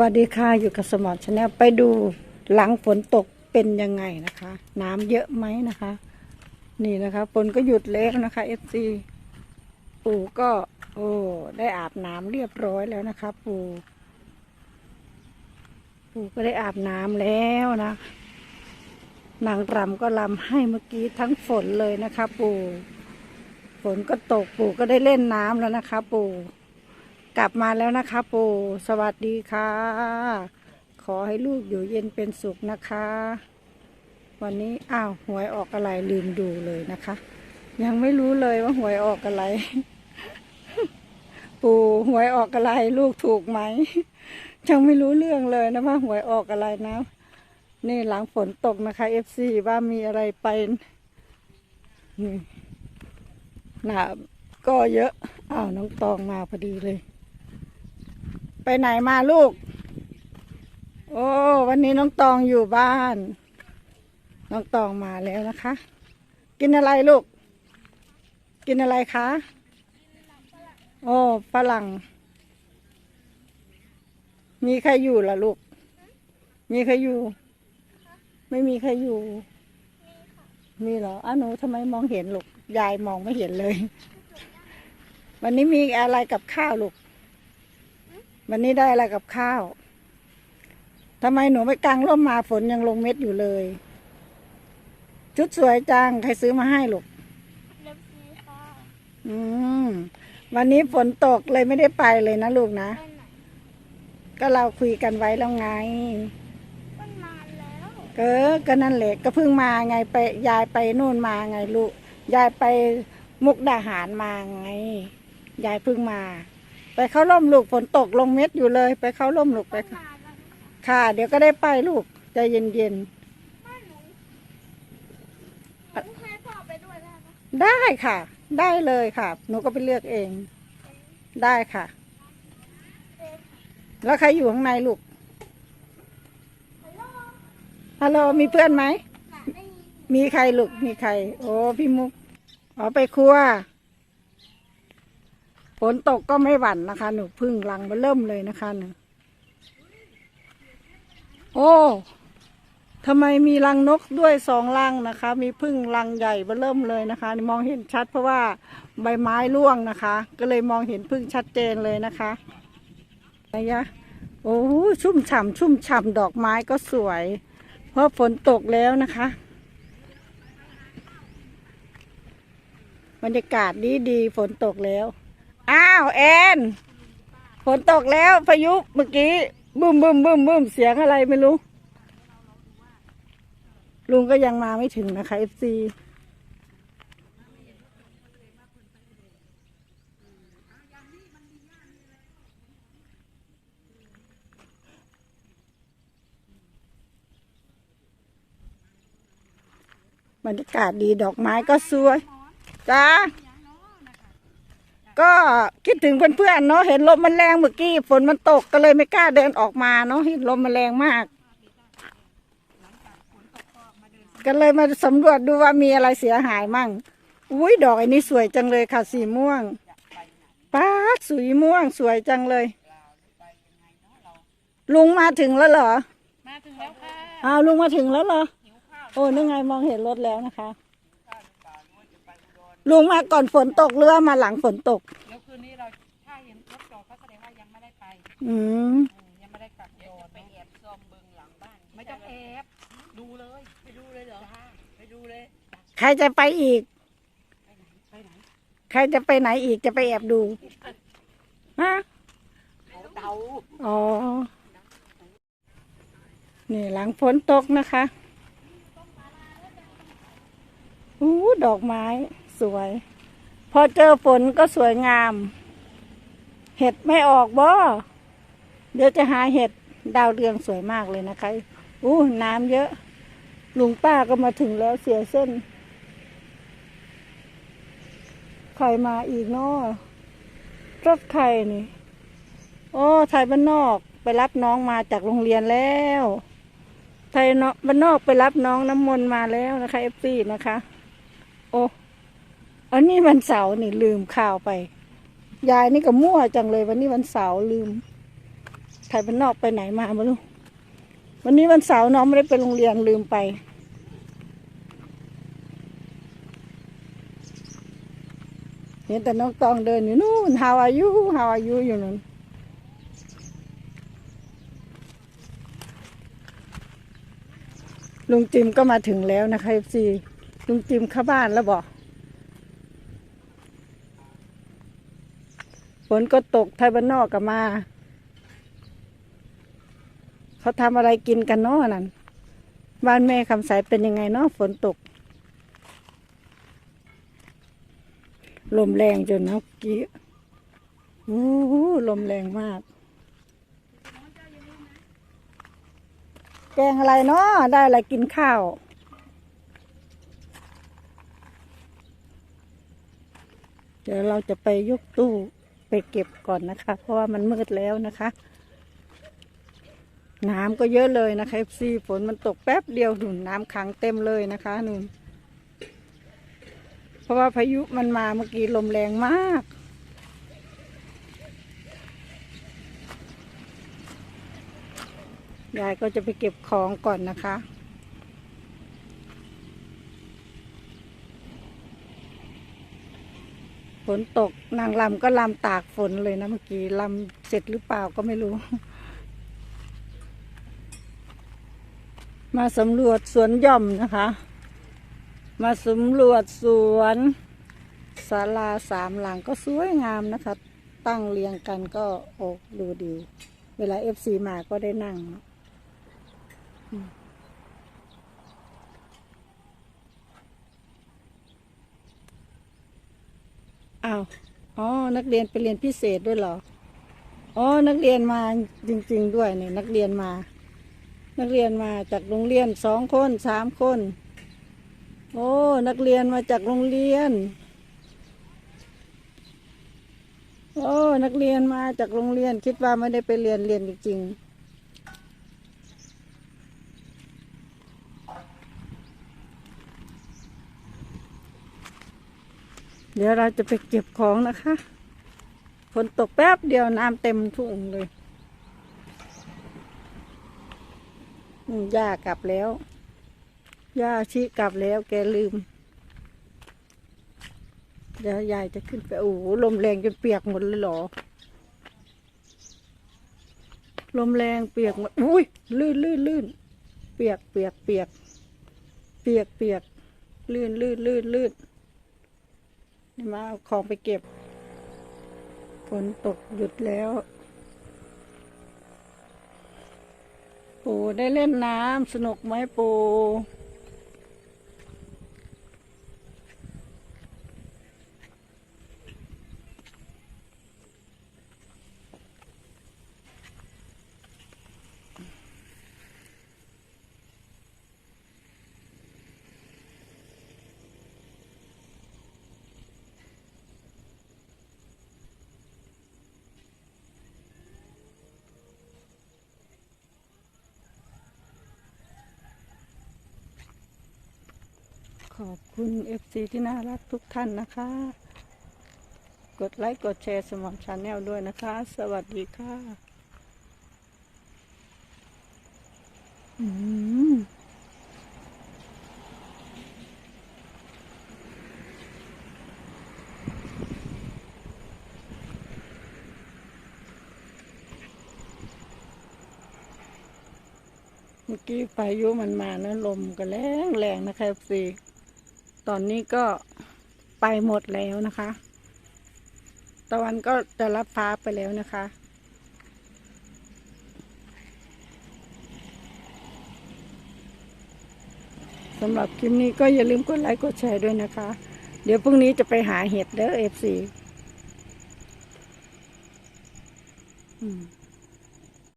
วัสดีค่ะอยู่กับสมอชาแนลไปดูหลังฝนตกเป็นยังไงนะคะ น้ำเยอะไหมนะคะ นี่นะคะฝนก็หยุดแล้วนะคะเอฟซีปู่ก็โอ้ได้อาบน้ำเรียบร้อยแล้วนะคะ ปู่ปู่ก็ได้อาบน้ำแล้วนะ นางรำก็รำให้เมื่อกี้ทั้งฝนเลยนะคะ ปู่ฝนก็ตกปู่ก็ได้เล่นน้ำแล้วนะคะ ปู่ กลับมาแล้วนะคะ ปู่สวัสดีค่ะ ขอให้ลูกอยู่เย็นเป็นสุขนะคะ วันนี้อ้าวหวยออกอะไรลืมดูเลยนะคะ ยังไม่รู้เลยว่าหวยออกอะไร ปู่หวยออกอะไรลูกถูกไหมยังไม่รู้เรื่องเลยนะว่าหวยออกอะไรนะ นี่หลังฝนตกนะคะเอฟซีว่ามีอะไรไปนี่น้ำก็เยอะ อ้าวน้องตองมาพอดีเลย ไปไหนมาลูก โอ้ วันนี้น้องตองอยู่บ้าน น้องตองมาแล้วนะคะ กินอะไรลูก กินอะไรคะ โอ้ฝรั่ง มีใครอยู่ล่ะลูก มีใครอยู่ ไม่มีใครอยู่ มีเหรออ้าหนูทำไมมองเห็นลูก ยายมองไม่เห็นเลย วันนี้มีอะไรกับข้าวลูก วันนี้ได้อะไรกับข้าวทำไมหนูไม่กางร่มมาฝนยังลงเม็ดอยู่เลย ชุดสวยจัง ใครซื้อมาให้ลูกเล็บซีค่ะอืมวันนี้ฝนตกเลยไม่ได้ไปเลยนะลูกนะไปไหนก็เราคุยกันไว้แล้วไงมันนานแล้วเออก็นั่นแหละ ก็เพิ่งมาไงไปยายไปนู่นมาไงลูก ยายไปมุกดาหารมาไง ยายเพิ่งมา ไปเข้าร่มลูกฝนตกลงเม็ดอยู่เลย ไปเข้าร่มลูกไปนานค่ะแล้วนะคะค่ะ เดี๋ยวก็ได้ไปลูกใจเย็นแม่หนูหนูให้พ่อไปด้วยได้ไหมๆได้ค่ะ ได้เลยค่ะ หนูก็ไปเลือกเอง ได้ค่ะเอ๊ะแล้วใครอยู่ข้างในลูกฮัลโหลฮัลโหลมีเพื่อนไหมหลานได้ยินมีใครลูก มีใคร โอ้ พี่มุก อ๋อ ไปครัว ฝนตกก็ไม่หวั่นนะคะ หนูพึ่งรังมาเริ่มเลยนะคะหนูโอ้ทำไมมีรังนกด้วยสองรังนะคะ มีพึ่งรังใหญ่มาเริ่มเลยนะคะมองเห็นชัดเพราะว่าใบไม้ร่วงนะคะ ก็เลยมองเห็นพึ่งชัดเจนเลยนะคะอะไรยะโอ้ชุ่มฉ่ำชุ่มฉ่ำดอกไม้ก็สวย เพราะฝนตกแล้วนะคะ บรรยากาศดีดีฝนตกแล้ว อ้าว แอนฝนตกแล้วพายุเมื่อกี้บึ้มบึ้มบึ้มบึ้มเสียงอะไรไม่รู้ ลุงก็ยังมาไม่ถึงนะคะเอฟซีบรรยากาศดีดอกไม้ก็สวย จ้า ก็คิดถึงเพื่อนๆเนาะเห็นลมมันแรงเมื่อกี้ฝนมันตกก็เลยไม่กล้าเดินออกมาเนาะเห็นลมมันแรงมาก ก็เลยมาสำรวจดูว่ามีอะไรเสียหายมั่งอุ้ยดอกอันนี้สวยจังเลยค่ะสีม่วงป้าดสีม่วงสวยจังเลย ลุงมาถึงแล้วเหรอมาถึงแล้วค่ะอ้าวลุงมาถึงแล้วเหรอโอ้นึกไงมองเห็นรถแล้วนะคะ ลุงมาก่อนฝนตกหรือว่ามาหลังฝนตกเดี๋ยวคืนนี้เราถ้าเห็นรถจอดก็แสดงว่ายังไม่ได้ไปอืมอืมยังไม่ได้กลับโดนไปแอบซ่อมเบิงหลังบ้านไม่ต้องแอบดูเลยไปดูเลยเหรอไปดูเลย ใครจะไปอีก ไปไหนใครจะไปไหนอีกจะไปแอบดูฮะเขาเตาอ๋อ นี่หลังฝนตกนะคะอู้ดอกไม้ สวย พอเจอฝนก็สวยงาม เห็ดไม่ออกบ่เดี๋ยวจะหาเห็ดดาวเรืองสวยมากเลยนะคะอู้น้ำเยอะ ลุงป้าก็มาถึงแล้วเสียเส้น ใครมาอีกเนาะรถใครนี่ โอ้ไทยบ้านนอกไปรับน้องมาจากโรงเรียนแล้ว ไทยเนาะบ้านนอกไปรับน้องน้ำมนต์มาแล้วนะคะเอฟซีนะคะ โอ้ อันนี้วันเสาร์นี่ลืมข่าวไป ยายนี่ก็มั่วจังเลย วันนี้วันเสาร์ลืมทรบ้านนอกไปไหนมาไม่รู้วันนี้วันเสาร์น้องไม่ได้ไปโรงเรียนลืมไป เห็นแต่น้องตองเดินอยู่นู่น how are you how are you อยู่นู่นลุงจิมก็มาถึงแล้วนะคะเอฟซีลุงจิมเข้าบ้านแล้วบอก นก็ตกไทยบ้านนอกก็มา เขาทำอะไรกินกันเนาะนั่นบ้านแม่คำใสเป็นยังไงเนาะฝนตก ลมแรงจนนะเกี้โอ้โหลมแรงมาก แกงอะไรเนาะได้อะไรกินข้าวเดี๋ยวเราจะไปยกตู้ เก็บก่อนนะคะ เพราะว่ามันมืดแล้วนะคะ น้ำก็เยอะเลยนะคะ FC ฝนมันตกแป๊บเดียวหนุนน้ำขังเต็มเลยนะคะหนุนเพราะว่าพายุมันมาเมื่อกี้ลมแรงมากยายก็จะไปเก็บของก่อนนะคะ ฝนตกนางลำก็ลำตากฝนเลยนะเมื่อกี้ลำเสร็จหรือเปล่าก็ไม่รู้ มาสำรวจสวนหย่อมนะคะ มาสำรวจสวนศาลาสามหลังก็สวยงามนะคะ ตั้งเรียงกันก็โอ้ดูดี เวลาเอฟซีมาก็ได้นั่งอ้ อ้าวอ๋อนักเรียนไปเรียนพิเศษด้วยเหรออ๋อนักเรียนมาจริง ๆ ด้วยเนี่ยนักเรียนมา นักเรียนมาจากโรงเรียนสองคนสามคน โอ้นักเรียนมาจากโรงเรียน โอ้นักเรียนมาจากโรงเรียน คิดว่าไม่ได้ไปเรียนเรียนจริงๆ เดี๋ยวเราจะไปเก็บของนะคะ ฝนตกแป๊บเดียวน้ำเต็มทุ่งเลยย่ากลับแล้ว ย่าชีกลับแล้วแกลืม เดี๋ยวยายจะขึ้นไป โอ้โหลมแรงจนเปียกหมดเลยหรอ ลมแรงเปียกหมด อุ้ย ลื่นลื่นลื่น เปียกเปียกเปียก เปียกเปียก ลื่นลื่นลื่นลื่นนี่ มาเอาของไปเก็บฝนตกหยุดแล้ว ปูได้เล่นน้ำสนุกไหมปู ขอบคุณเอฟซีที่น่ารักทุกท่านนะคะ กดไลค์ กดแชร์สมองชาแนลด้วยนะคะ สวัสดีค่ะ อืมเมื่อกี้พายุมันมานะลมก็แรงแรงนะคะสี ตอนนี้ก็ไปหมดแล้วนะคะ ตะวันก็จะรับฟ้าไปแล้วนะคะ สำหรับคลิปนี้ก็อย่าลืมกดไลค์กดแชร์ด้วยนะคะ เดี๋ยวพรุ่งนี้จะไปหาเห็ดเด้อเอฟซี